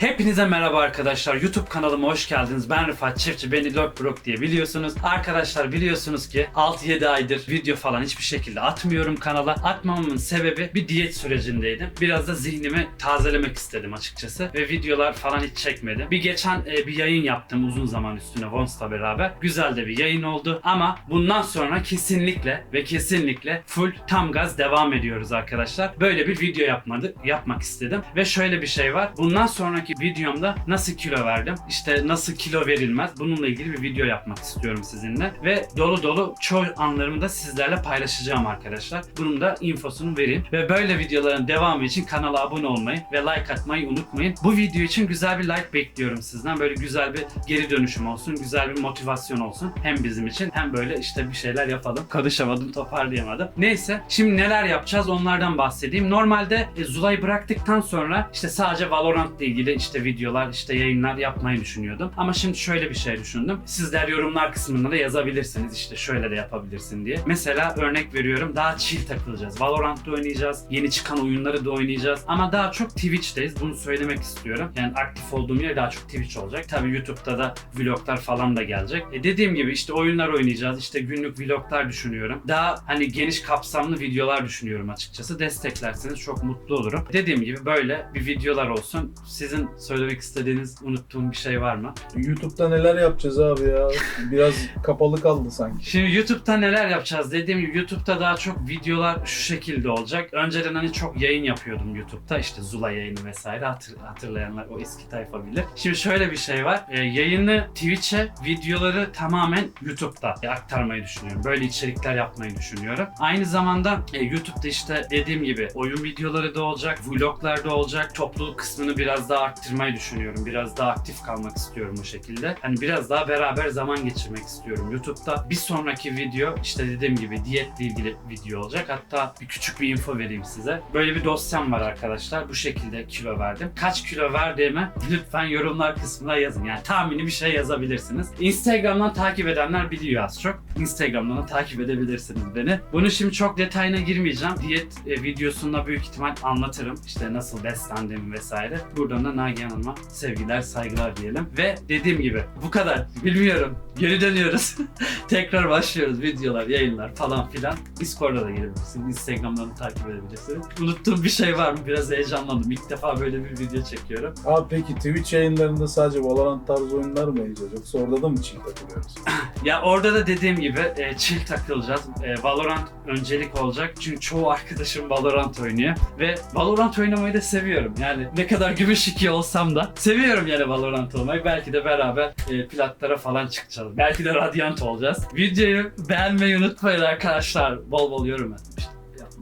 Hepinize merhaba arkadaşlar. YouTube kanalıma hoş geldiniz. Ben Rıfat Çiftçi. Beni Lokbrok diye biliyorsunuz. Arkadaşlar biliyorsunuz ki 6-7 aydır video falan hiçbir şekilde atmıyorum kanala. Atmamamın sebebi bir diyet sürecindeydim. Biraz da zihnimi tazelemek istedim açıkçası. Ve videolar falan hiç çekmedim. Bir geçen e, bir yayın yaptım uzun zaman üstüne Vons'la beraber. Güzel de bir yayın oldu. Ama bundan sonra kesinlikle ve kesinlikle full tam gaz devam ediyoruz arkadaşlar. Böyle bir video yapmadık, yapmak istedim. Ve şöyle bir şey var. Bundan sonraki videomda nasıl kilo verdim, işte nasıl kilo verilmez bununla ilgili bir video yapmak istiyorum sizinle. Ve dolu dolu çoğu anlarımı da sizlerle paylaşacağım arkadaşlar. Bunun da infosunu vereyim. Ve böyle videoların devamı için kanala abone olmayı ve like atmayı unutmayın. Bu video için güzel bir like bekliyorum sizden. Böyle güzel bir geri dönüşüm olsun, güzel bir motivasyon olsun. Hem bizim için hem böyle işte bir şeyler yapalım. Konuşamadım, toparlayamadım. Neyse, şimdi neler yapacağız onlardan bahsedeyim. Normalde e, Zula'yı bıraktıktan sonra işte sadece Valorant ile ilgili işte videolar, işte yayınlar yapmayı düşünüyordum. Ama şimdi şöyle bir şey düşündüm. Sizler yorumlar kısmında da yazabilirsiniz işte şöyle de yapabilirsin diye. Mesela örnek veriyorum daha chill takılacağız. Valorant'ta oynayacağız. Yeni çıkan oyunları da oynayacağız. Ama daha çok Twitch'teyiz. Bunu söylemek istiyorum. Yani aktif olduğum yer daha çok Twitch olacak. Tabii YouTube'da da vloglar falan da gelecek. E dediğim gibi işte oyunlar oynayacağız. İşte günlük vloglar düşünüyorum. Daha hani geniş kapsamlı videolar düşünüyorum açıkçası. Desteklerseniz çok mutlu olurum. Dediğim gibi böyle bir videolar olsun. Sizin söylemek istediğiniz, unuttuğum bir şey var mı? YouTube'da neler yapacağız abi ya? Biraz kapalı kaldı sanki. Şimdi YouTube'da neler yapacağız? Dediğim gibi YouTube'da daha çok videolar şu şekilde olacak. Önceden hani çok yayın yapıyordum YouTube'da. İşte Zula yayını vesaire Hatır- hatırlayanlar o eski tayfa bilir. Şimdi şöyle bir şey var. Ee, yayını Twitch'e, videoları tamamen YouTube'da aktarmayı düşünüyorum. Böyle içerikler yapmayı düşünüyorum. Aynı zamanda e, YouTube'da işte dediğim gibi oyun videoları da olacak, vloglar da olacak. Topluluk kısmını biraz daha arttırmayı düşünüyorum. Biraz daha aktif kalmak istiyorum bu şekilde. Hani biraz daha beraber zaman geçirmek istiyorum YouTube'da. Bir sonraki video işte dediğim gibi diyetle ilgili video olacak. Hatta bir küçük bir info vereyim size. Böyle bir dosyam var arkadaşlar. Bu şekilde kilo verdim. Kaç kilo verdiğimi lütfen yorumlar kısmına yazın. Yani tahmini bir şey yazabilirsiniz. Instagram'dan takip edenler biliyor az çok. Instagram'dan da takip edebilirsiniz beni. Bunu şimdi çok detayına girmeyeceğim. Diyet e, videosunda büyük ihtimal anlatırım. İşte nasıl beslendiğimi vesaire. Buradan da Nagihan Hanım'a sevgiler, saygılar diyelim. Ve dediğim gibi bu kadar. Bilmiyorum. Geri dönüyoruz. Tekrar başlıyoruz. Videolar, yayınlar falan filan. Discord'a da gelebilirsiniz. Instagram'dan da takip edebilirsiniz. Unuttuğum bir şey var mı? Biraz heyecanlandım. İlk defa böyle bir video çekiyorum. Abi peki Twitch yayınlarında sadece Valorant tarzı oyunlar mı oynayacağız yoksa orada da mı çift takılıyoruz? Ya orada da dediğim gibi e, chill takılacağız. E, Valorant öncelik olacak. Çünkü çoğu arkadaşım Valorant oynuyor. Ve Valorant oynamayı da seviyorum. Yani ne kadar gümüş iki olsam da seviyorum yani Valorant olmayı. Belki de beraber e, platlara falan çıkacağız. Belki de Radiant olacağız. Videoyu beğenmeyi unutmayın arkadaşlar. Bol bol yorum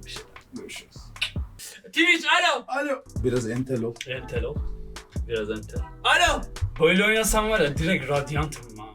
bir şeyler. Görüşürüz. Twitch alo. Alo. Biraz entel ol. Entel ol. Biraz entel. Alo. Böyle oynasam var ya direkt Radiant'ım ha.